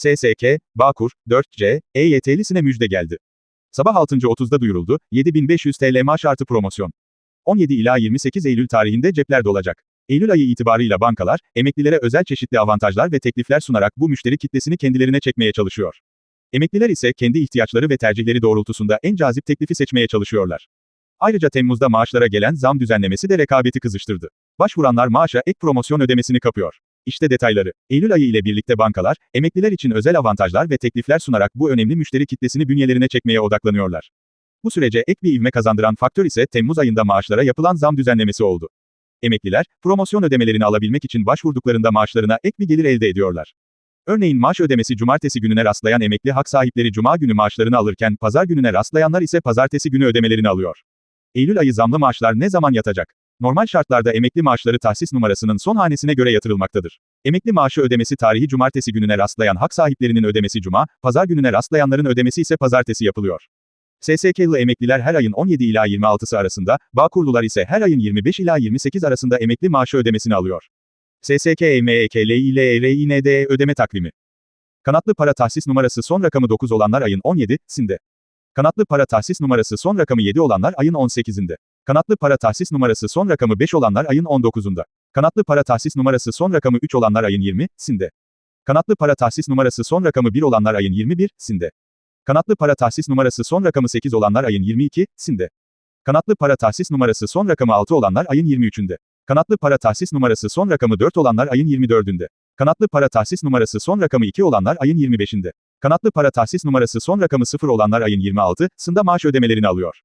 SSK, Bağkur, 4C, EYT'lisine müjde geldi. Sabah 6.30'da duyuruldu, 7500 TL maaş artı promosyon. 17 ila 28 Eylül tarihinde cepler dolacak. Eylül ayı itibarıyla bankalar, emeklilere özel çeşitli avantajlar ve teklifler sunarak bu müşteri kitlesini kendilerine çekmeye çalışıyor. Emekliler ise kendi ihtiyaçları ve tercihleri doğrultusunda en cazip teklifi seçmeye çalışıyorlar. Ayrıca Temmuz'da maaşlara gelen zam düzenlemesi de rekabeti kızıştırdı. Başvuranlar maaşa ek promosyon ödemesini kapıyor. İşte detayları. Eylül ayı ile birlikte bankalar, emekliler için özel avantajlar ve teklifler sunarak bu önemli müşteri kitlesini bünyelerine çekmeye odaklanıyorlar. Bu sürece ek bir ivme kazandıran faktör ise Temmuz ayında maaşlara yapılan zam düzenlemesi oldu. Emekliler, promosyon ödemelerini alabilmek için başvurduklarında maaşlarına ek bir gelir elde ediyorlar. Örneğin maaş ödemesi cumartesi gününe rastlayan emekli hak sahipleri cuma günü maaşlarını alırken pazar gününe rastlayanlar ise pazartesi günü ödemelerini alıyor. Eylül ayı zamlı maaşlar ne zaman yatacak? Normal şartlarda emekli maaşları tahsis numarasının son hanesine göre yatırılmaktadır. Emekli maaşı ödemesi tarihi cumartesi gününe rastlayan hak sahiplerinin ödemesi cuma, pazar gününe rastlayanların ödemesi ise pazartesi yapılıyor. SSK'lı emekliler her ayın 17 ila 26'sı arasında, Bağkurlular ise her ayın 25 ila 28 arasında emekli maaşı ödemesini alıyor. SSK EMEKLİLERİNDE ödeme takvimi. Kanatlı para tahsis numarası son rakamı 9 olanlar ayın 17'sinde. Kanatlı para tahsis numarası son rakamı 7 olanlar ayın 18'inde. Kanatlı para tahsis numarası son rakamı 5 olanlar ayın 19'unda. Kanatlı para tahsis numarası son rakamı 3 olanlar ayın 20'sinde. Kanatlı para tahsis numarası son rakamı 1 olanlar ayın 21'sinde. Kanatlı para tahsis numarası son rakamı 8 olanlar ayın 22'sinde. Kanatlı para tahsis numarası son rakamı 6 olanlar ayın 23'ünde. Kanatlı para tahsis numarası son rakamı 4 olanlar ayın 24'ünde. Kanatlı para tahsis numarası son rakamı 2 olanlar ayın 25'inde. Kanatlı para tahsis numarası son rakamı 0 olanlar ayın 26'sında maaş ödemelerini alıyor.